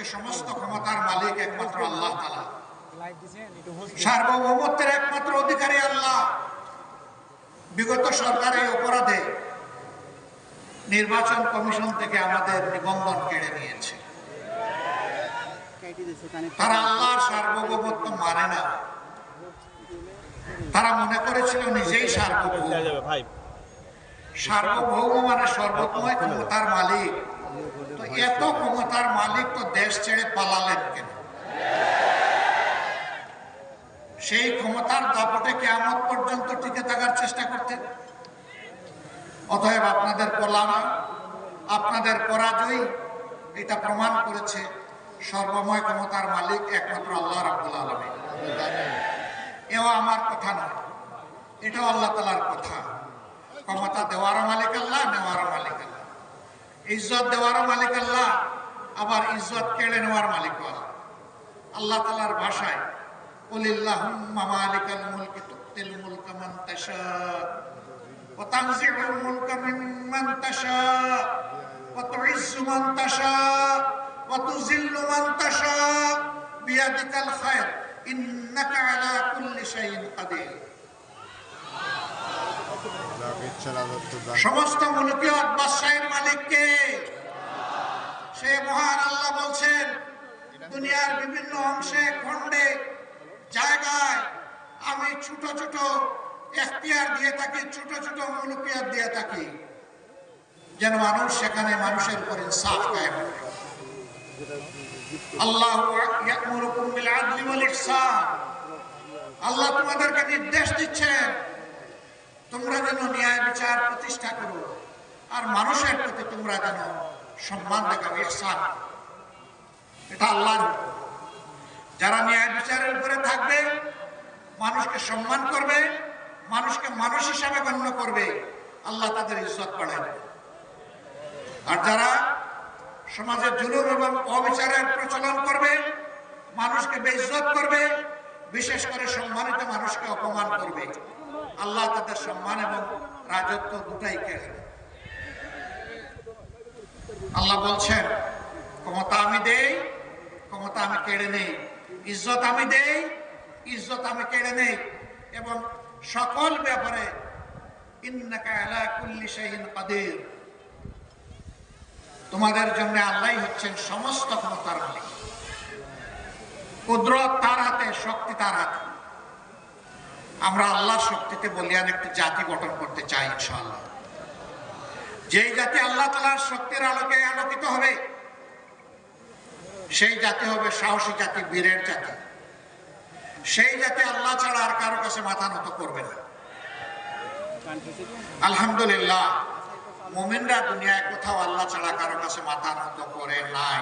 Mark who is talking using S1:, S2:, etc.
S1: যে সমস্ত ক্ষমতার মালিক একমাত্র আল্লাহ তালা সার্বভৌমত্বের একমাত্র অধিকারী আল্লাহ। বিগত সরকার এই অপরাধে নির্বাচন কমিশন থেকে আমাদের নিবন্ধন কেড়ে নিয়েছে। তারা আল্লাহর সার্বভৌমত্ব মানে না। তারা মনে করেছিল নিজেই সার্বভৌম। সার্বভৌম মানে সর্বময় ক্ষমতার মালিক। তো এত ক্ষমতার মালিক তো দেশ ছেড়ে পালালেন কেন? সেই ক্ষমতার দাপটে কেমন পর্যন্ত টিকে থাকার চেষ্টা করতেন। অতএব আপনাদের কলামা আপনাদের পরাজয়, এটা প্রমাণ করেছে সর্বময় ক্ষমতার মালিক একমাত্র আল্লাহ রাবুল আলমী এও আমার কথা নয়, এটাও আল্লাহ তালার কথা। ক্ষমতা দেওয়ারও মালিক আল্লাহ নেওয়ারও মালিক ইজ্জত দেওয়ারও মালিক আল্লাহ আবার ইজ্জত কেড়ে নেওয়ার মালিক আল্লাহ আল্লাহ তালার ভাষায় কুলিল্লাহুম্মা মালিকাল মুলকি তুতিল মুলকা মান তাশা ওয়া তানজিউল মুলকা মিম্মান তাশা ওয়া তুইজ্জু মান তাশা ওয়া তুযিল্লু মান তাশা বিয়াদিকাল খায়র ইন্নাকা আলা কুল্লি শাইইন কাদির।
S2: যাকে ইচ্ছা
S1: সমস্ত মুলকিয়ত বাদশাহের মালিককে সে মহান আল্লাহ বলছেন, দুনিয়ার বিভিন্ন অংশে, খণ্ডে, জায়গায় আমি ছোট ছোট এখতিয়ার দিয়ে থাকি, ছোট ছোট মুলকিয়ত দিয়ে থাকি। যেন মানুষ সেখানে মানুষের উপর ইনসাফ কায়েম করে। আল্লাহ ইয়া'মুরুকুম বিল আদলি ওয়াল ইহসান। আল্লাহ তোমাদেরকে নির্দেশ দিচ্ছেন, তোমরা যেন ন্যায় বিচার প্রতিষ্ঠা করো, আর মানুষের প্রতি তোমরা যেন সম্মান দেখাও ইহসান এটা আল্লাহর যারা ন্যায় বিচারের উপরে থাকবে, মানুষকে সম্মান করবে, মানুষকে মানুষ হিসাবে গণ্য করবে, আল্লাহ তাদের ইজ্জত বাড়াবে আর যারা সমাজে জুলুম এবং অবিচারের প্রচলন করবে, মানুষকে বেইজ্জত করবে, বিশেষ করে সম্মানিত মানুষকে অপমান করবে, আল্লাহ তাদের সম্মান এবং রাজত্ব দুটাই কেড়ে। আল্লাহ বলছেন, ক্ষমতা আমি দেই, ক্ষমতা আমি কেড়ে নেই। ইজ্জত আমি দেই, ইজ্জত আমি কেড়ে নেই। এবং সকল ব্যাপারে তোমাদের জন্য আল্লাহ হচ্ছেন সমস্ত ক্ষমতার মালিক। কুদরত তার হাতে, শক্তি তার হাতে। আমরা আল্লাহর শক্তিতে বলিয়ান একটি জাতি গঠন করতে চাই, ইনশাআল্লাহ। যেই জাতি আল্লাহ তালার শক্তির আলোকে আলোকিত হবে, সেই জাতি হবে সাহসী জাতি, বীরের জাতি। সেই জাতি আল্লাহ ছাড়া আর কারও কাছে মাথা নত করবে না। আলহামদুলিল্লাহ, মোমিনরা দুনিয়ায় কোথাও আল্লাহ ছাড়া কারও কাছে মাথা নত করে নাই।